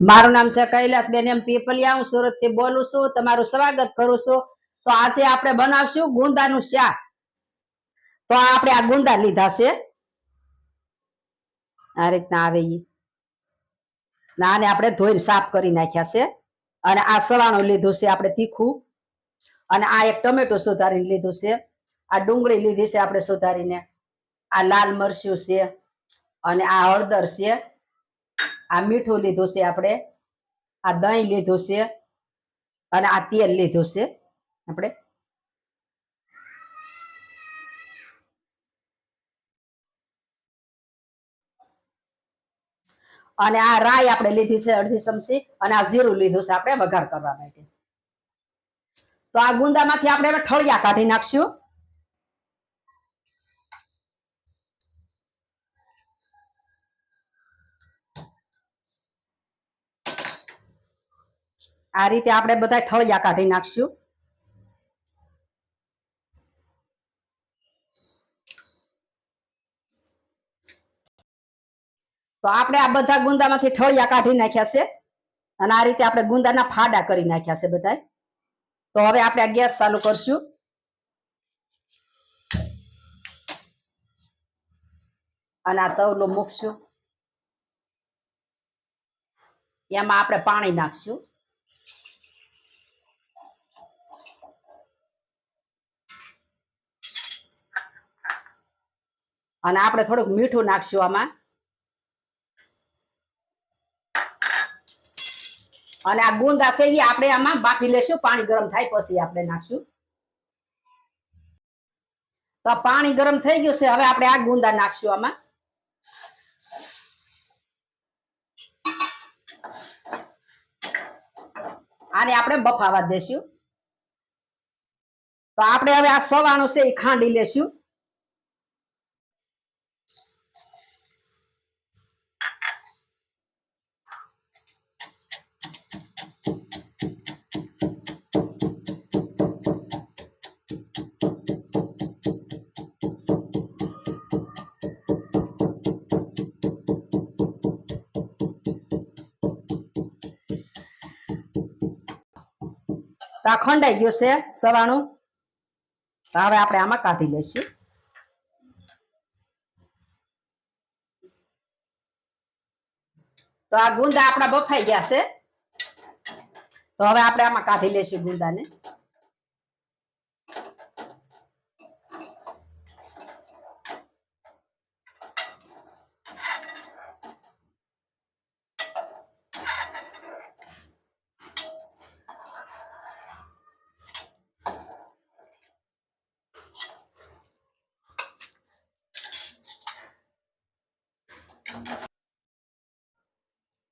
મારું નામ છે કૈલાસબેન. એમ પીપલિયા હું સુરતથી બોલું છું. તમારું સ્વાગત કરું છું. તો આજે આપણે બનાવશું ગુંદાનું શાક. તો આપણે આ ગુંદા લીધા છે. આ રીતના આવે ના આને આપણે ધોઈને સાફ કરી નાખ્યા છે. અને આ સવાણું લીધું છે આપણે તીખું. અને આ એક ટમેટો સુધારીને લીધું છે. આ ડુંગળી લીધી છે આપણે સુધારીને. આ લાલ મરચું છે. અને આ હળદર છે. આ મીઠું લીધું છે આપણે, આ દહીં લીધું છે અને આ તેલ લીધું છે આપણે. અને આ રાય આપણે લીધી છે અડધી ચમચી અને આ જીરું લીધું છે આપણે વઘાર કરવા માટે. તો આ ગુંદામાંથી આપણે હવે ઠળિયા કાઢી નાખશું. આ રીતે આપણે બધા ઠળિયા કાઢી નાખશું. તો આપણે આ બધા ગુંદામાંથી ઠળિયા કાઢી નાખ્યા છે. અને આ રીતે આપણે ગુંદાના ફાડા કરી નાખ્યા છે બધા તો હવે આપણે આ ગેસ ચાલુ કરશું. અને આ તવલો મૂકશું. એમાં આપણે પાણી નાખશું. અને આપણે થોડુંક મીઠું નાખશું આમાં. અને આ ગુંદા છે એ આપણે આમાં બાફી લેશું, પાણી ગરમ થાય પછી આપણે નાખશું. તો પાણી ગરમ થઈ ગયું છે, હવે આપણે આ ગુંદા નાખશું આમાં. આને આપણે બફાવા દેશું. તો આપણે હવે આ સવાનું છે એ ખાંડી લેશું. આ ખંડાઈ ગયું છે સવાણું. હવે આપણે આમાં કાઢી લઈશું. તો આ ગુંદા આપણા બફાઈ ગયા છે. તો હવે આપણે આમાં કાઢી લઈશું ગુંદાને.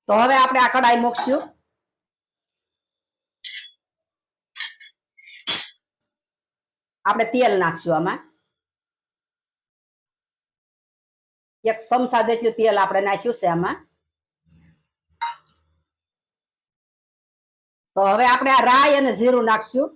તો હવે આપણે આ કડાઈ મૂકશું. આપણે તેલ નાખશું આમાં. એક ચમચા જેટલું તેલ આપણે નાખ્યું છે આમાં. તો હવે આપણે આ રાઈ અને જીરું નાખશું.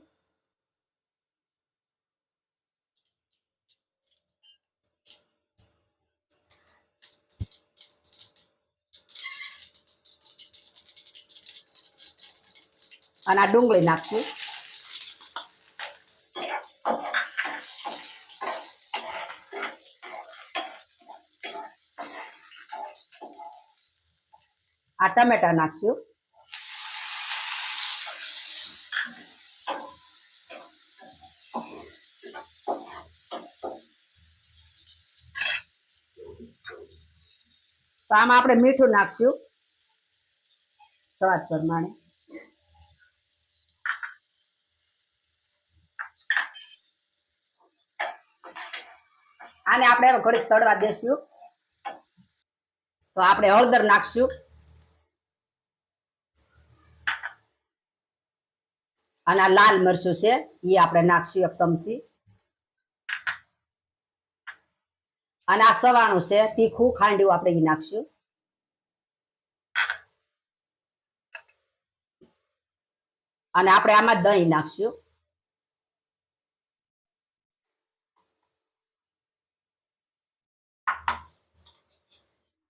અને આ ડુંગળી નાખશું. આ ટમેટા નાખશું. તો આમાં આપણે મીઠું નાખશું. સ્વાદ પ્રમાણે. આને આપણે ઘડીક સડવા દેશું. તો આપણે હળદર નાખશું. અને લાલ મરચું છે એ આપણે નાખશું એક ચમચી. અને આ સવાણું છે, તીખું ખાંડ્યું આપણે એ નાખશું. અને આપણે આમાં દહીં નાખશું.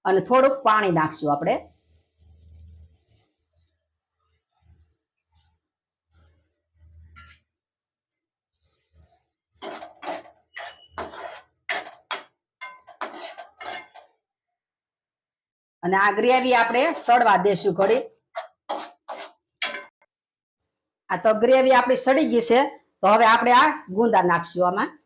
અને થોડુંક પાણી નાખશું આપણે. અને આ ગ્રેવી આપણે સડવા દેશું ઘડી. આ તો ગ્રેવી આપણી સડી ગઈ છે, તો હવે આપણે આ ગુંદા નાખશું આમાં.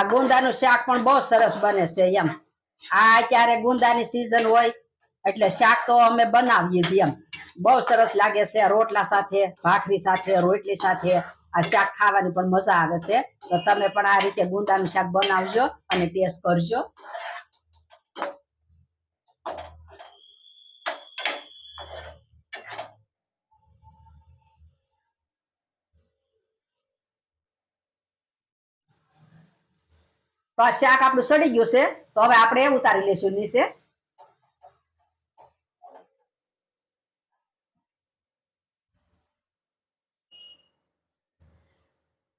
આ ગુંદાનું શાક પણ બહુ સરસ બને છે એમ. આ અત્યારે ગુંદાની સીઝન હોય, એટલે શાક તો અમે બનાવીએ છીએ એમ. બહુ સરસ લાગે છે રોટલા સાથે, ભાખરી સાથે, રોટલી સાથે આ શાક ખાવાની પણ મજા આવે છે. તો તમે પણ આ રીતે ગુંદાનું શાક બનાવજો અને ટેસ્ટ કરજો. તો આ શાક આપણું સડી ગયું છે. તો હવે આપણે ઉતારી લઈશું નીચે.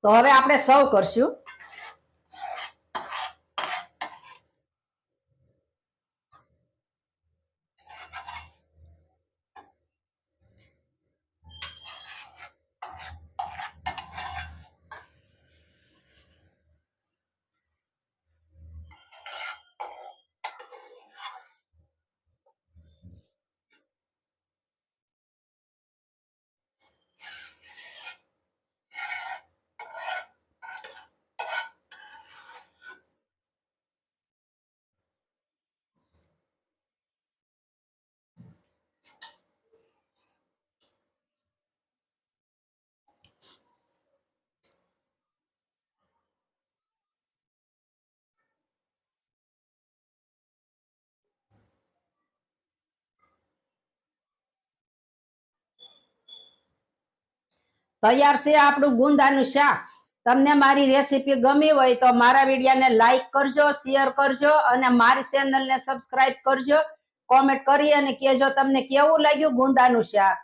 તો હવે આપણે સર્વ કરશું. તૈયાર છે આપણું ગુંદાનું શાક. તમને મારી રેસીપી ગમી હોય તો મારા વિડીયાને લાઈક કરજો શેર કરજો અને મારી ચેનલને સબસ્ક્રાઇબ કરજો. કોમેન્ટ કરી અને કહેજો તમને કેવું લાગ્યું ગુંદાનું શાક.